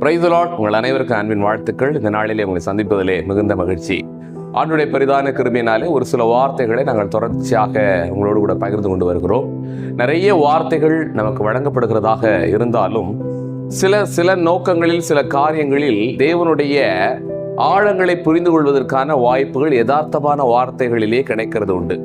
பிரைதலாட் உங்கள் அனைவருக்கும் அன்பின் வாழ்த்துக்கள். இந்த நாளிலே உங்களை சந்திப்பதிலே மிகுந்த மகிழ்ச்சி. ஆண்டுடைய பெரிதான கிருபியினாலே ஒரு சில வார்த்தைகளை நாங்கள் தொடர்ச்சியாக உங்களோடு கூட பகிர்ந்து கொண்டு வருகிறோம். நிறைய வார்த்தைகள் நமக்கு வழங்கப்படுகிறதாக இருந்தாலும் சில சில நோக்கங்களில் சில காரியங்களில் தேவனுடைய ஆழங்களை புரிந்து கொள்வதற்கான வாய்ப்புகள் யதார்த்தமான வார்த்தைகளிலே கிடைக்கிறது உண்டு.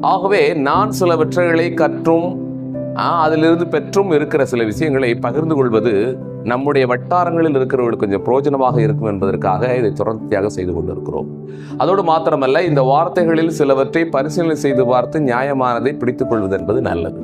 ஆகவே நான் சில வெற்றங்களை கற்றும் அதிலிருந்து பெற்றும் இருக்கிற சில விஷயங்களை பகிர்ந்து கொள்வது நம்முடைய வட்டாரங்களில் இருக்கிறவர்களுக்கு கொஞ்சம் பிரயோஜனமாக இருக்கும் என்பதற்காக இதை தொடர்ச்சியாக செய்து கொண்டிருக்கிறோம். அதோடு மாத்திரமல்ல இந்த வார்த்தைகளில் சிலவற்றை பரிசீலனை செய்து பார்த்து நியாயமானதை பிடித்துக் கொள்வது என்பது நல்லது.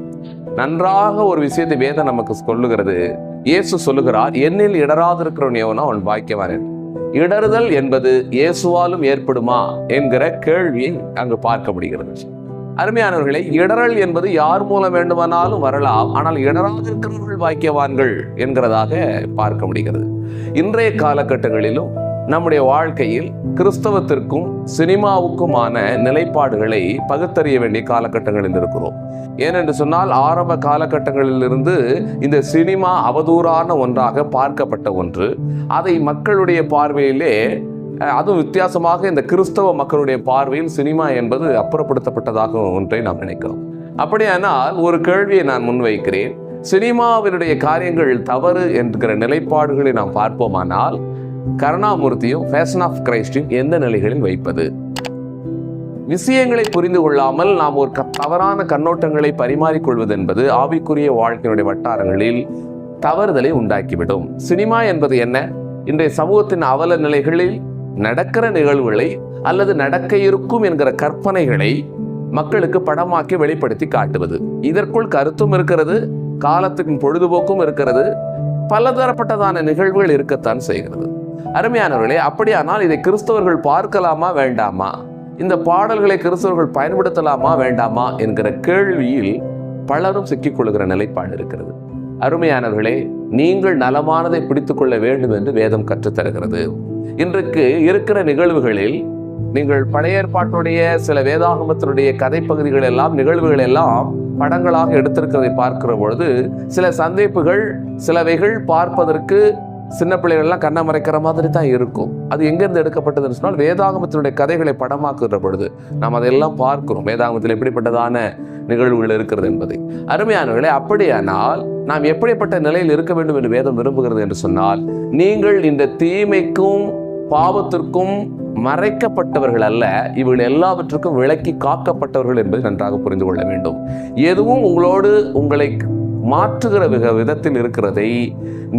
நன்றாக ஒரு விஷயத்தை வேதம் நமக்கு சொல்லுகிறது. இயேசு சொல்லுகிறார் என்னில் இடராதிருக்கிறவன் எவனோ அவன் பாக்கியவான் இடறுதல் என்பது இயேசுவாலும் ஏற்படுமா? என்கிற கேள்வியை அங்கு பார்க்க முடிகிறது அருமையானவர்களே இடரல் என்பது யார் மூலம் வேண்டுமானாலும் வரலாம் ஆனால் இடராதிருக்கிறவர்கள் பாக்கியவான்கள் என்கிறதாக பார்க்க முடிகிறது. இன்றைய காலகட்டங்களிலும் நம்முடைய வாழ்க்கையில் கிறிஸ்தவத்திற்கும் சினிமாவுக்குமான நிலைப்பாடுகளை பகுத்தறிய வேண்டிய காலகட்டங்களில் இருக்கிறோம். ஏனென்று சொன்னால் ஆரம்ப காலகட்டங்களிலிருந்து இந்த சினிமா அவதூறான ஒன்றாக பார்க்கப்பட்ட ஒன்று. அதை மக்களுடைய பார்வையிலே அதுவும் வித்தியாசமாக இந்த கிறிஸ்தவ மக்களுடைய பார்வையில் சினிமா என்பது அப்புறப்படுத்தப்பட்டதாக ஒன்றை நாம் நினைக்கிறோம். அப்படியானால் ஒரு கேள்வியை நான் முன்வைக்கிறேன். சினிமாவினுடைய காரியங்கள் தவறு என்கிற நிலைப்பாடுகளை நாம் பார்ப்போமானால் கருணாமூர்த்தியும் ஃபேஷன் ஆஃப் கிரைஸ்டையும் எந்த நிலைகளில் வைப்பது? விஷயங்களை புரிந்து கொள்ளாமல் நாம் ஒரு தவறான கண்ணோட்டங்களை பரிமாறிக்கொள்வது என்பது ஆவிக்குரிய வாழ்க்கையினுடைய வட்டாரங்களில் தவறுதலை உண்டாக்கிவிடும். சினிமா என்பது என்ன? இன்றைய சமூகத்தின் அவல நிலைகளில் நடக்கிற நிகழ்வுகளை அல்லது நடக்க இருக்கும் என்கிற கற்பனைகளை மக்களுக்கு படமாக்கி வெளிப்படுத்தி காட்டுவது. இதற்குள் கருத்தும் இருக்கிறது காலத்தின் பொழுதுபோக்கும் இருக்கிறது பலதரப்பட்டதான நிகழ்வுகள் இருக்கத்தான் செய்கிறது. அருமையானவர்களே அப்படியானால் இதை கிறிஸ்தவர்கள் பார்க்கலாமா வேண்டாமா? இந்த பாடல்களை கிறிஸ்தவர்கள் பயன்படுத்தலாமா வேண்டாமா என்கிற கேள்வியில் பலரும் சிக்கிக்கொள்கிற நிலைப்பாடு இருக்கிறது. அருமையானவர்களே நீங்கள் நலமானதை பிடித்துக்கொள்ள வேண்டும் என்று வேதம் கற்றுத்தருகிறது. இன்றைக்கு இருக்கிற நிகழ்வுகளில் நீங்கள் பழைய ஏற்பாட்டுடைய சில வேதாகமத்தினுடைய கதை பகுதிகள் எல்லாம் நிகழ்வுகள் எல்லாம் படங்களாக எடுத்திருக்கிறதை பார்க்கிற பொழுது சில சந்திப்புகள் சிலவைகள் பார்ப்பதற்கு சின்ன பிள்ளைகள்லாம் கண்ணை மறைக்கிற மாதிரி தான் இருக்கும். அது எங்கேருந்து எடுக்கப்பட்டதுன்னு சொன்னால் வேதாகமத்தினுடைய கதைகளை படமாக்குகிற பொழுது நாம் அதையெல்லாம் பார்க்கிறோம். வேதாகமத்தில் எப்படிப்பட்டதான நிகழ்வுகள் இருக்கிறது என்பதை. அருமையானவர்களே அப்படியானால் நாம் எப்படிப்பட்ட நிலையில் இருக்க வேண்டும் என்று வேதம் விரும்புகிறது என்று சொன்னால் நீங்கள் இந்த தீமைக்கும் பாவத்திற்கும் மறைக்கப்பட்டவர்கள் அல்ல இவர்கள் எல்லாவற்றுக்கும் விலக்கி காக்கப்பட்டவர்கள் என்பதை நன்றாக புரிந்து கொள்ள வேண்டும். எதுவும் உங்களோடு உங்களை மாற்றுகிற விக விதத்தில் இருக்கிறதை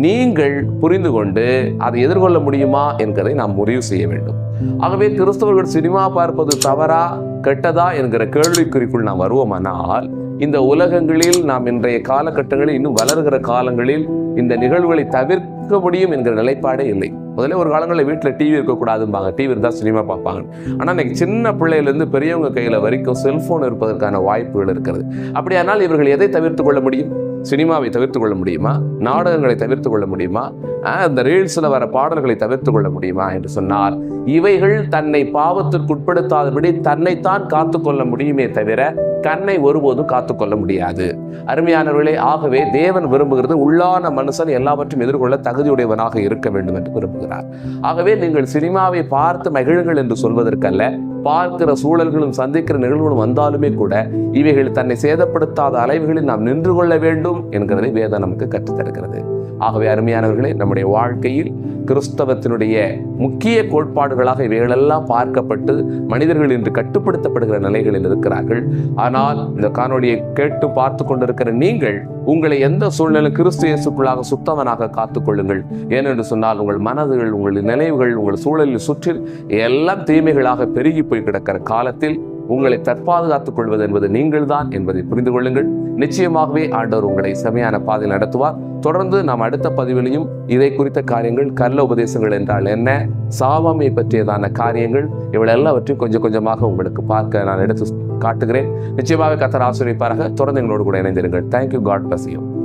நீங்கள் புரிந்து கொண்டு அதை எதிர்கொள்ள முடியுமா என்கிறதை நாம் முடிவு செய்ய வேண்டும். ஆகவே கிறிஸ்தவர்கள் சினிமா பார்ப்பது தவறா கெட்டதா என்கிற கேள்விக்குறிக்குள் நாம் வருவோமானால் இந்த உலகங்களில் நாம் இன்றைய காலகட்டங்களில் இன்னும் வளர்கிற காலங்களில் இந்த நிகழ்வுகளை தவிர்க்க முடியும் என்கிற நிலைப்பாடே இல்லை. முதல்ல ஒரு காலங்களில் வீட்டில் டிவி இருக்கக்கூடாதும்பாங்க. டிவி இருந்தால் சினிமா பார்ப்பாங்க. ஆனால் இன்னைக்கு சின்ன பிள்ளையிலேருந்து பெரியவங்க கையில் வரைக்கும் செல்ஃபோன் இருப்பதற்கான வாய்ப்புகள் இருக்கிறது. அப்படியானால் இவர்கள் எதை தவிர்த்து கொள்ள முடியும்? சினிமாவை தவிர்த்து கொள்ள முடியுமா? நாடகங்களை தவிர்த்து கொள்ள முடியுமா? அந்த இந்த ரீல்ஸில் வர பாடல்களை தவிர்த்து கொள்ள முடியுமா என்று சொன்னால் இவைகள் தன்னை பாவத்திற்கு உட்படுத்தாதபடி தன்னைத்தான் காத்துக்கொள்ள முடியுமே தவிர கண்ணை ஒருபோதும் காத்துக்கொள்ள முடியாது. அருமையானவர்களே ஆகவே தேவன் விரும்புகிறது உள்ளான மனுஷன் எல்லாவற்றையும் எதிர்கொள்ள தகுதியுடையவனாக இருக்க வேண்டும் என்று விரும்புகிறார். ஆகவே நீங்கள் சினிமாவை பார்த்து மகிழுங்கள் என்று சொல்வதற்கல்ல பார்க்கிற சூழல்களும் சந்திக்கிற நிகழ்வுகளும் வந்தாலுமே கூட இவைகள் தன்னை சேதப்படுத்தாத அலைவுகளில் நாம் நின்று கொள்ள வேண்டும் என்கிறதை வேதம் நமக்கு கற்றுத்தருகிறது. ஆகவே அருமையானவர்களே நம்முடைய வாழ்க்கையில் கிறிஸ்தவத்தினுடைய முக்கிய கோட்பாடுகளாக இவைகளெல்லாம் பார்க்கப்பட்டு மனிதர்கள் இன்று கட்டுப்படுத்தப்படுகிற நிலைகளில் இருக்கிறார்கள். ஆனால் இந்த காணொலியை கேட்டு பார்த்து கொண்டிருக்கிற நீங்கள் உங்களை எந்த சூழ்நிலை கிறிஸ்து இயேசுக்குள்ளாக சுத்தவனாக காத்துக்கொள்ளுங்கள். ஏனென்று சொன்னால் உங்கள் மனதுகள் உங்கள் நினைவுகள் உங்கள் சூழலில் சுற்றி எல்லாம் தீமைகளாக பெருகி போய் கிடக்கிற காலத்தில் உங்களை தற்பாதுகாத்துக் கொள்வது என்பது நீங்கள்தான் என்பதை புரிந்து கொள்ளுங்கள். நிச்சயமாகவே ஆண்டவர் உங்களை செமையான பாதையில் நடத்துவார். தொடர்ந்து நாம் அடுத்த பதிவிலையும் இதை குறித்த காரியங்கள் கல்ல உபதேசங்கள் என்றால் என்ன சாவாமை பற்றியதான காரியங்கள் இவள் எல்லாவற்றையும் கொஞ்சம் கொஞ்சமாக உங்களுக்கு பார்க்க நான் எடுத்து காட்டுகிறேன். நிச்சயமாக கத்தர் ஆசிரியப்பாராக தொடர்ந்து எங்களோடு கூட இணைந்திருங்கள். தேங்க்யூ காட் பசியும் யூ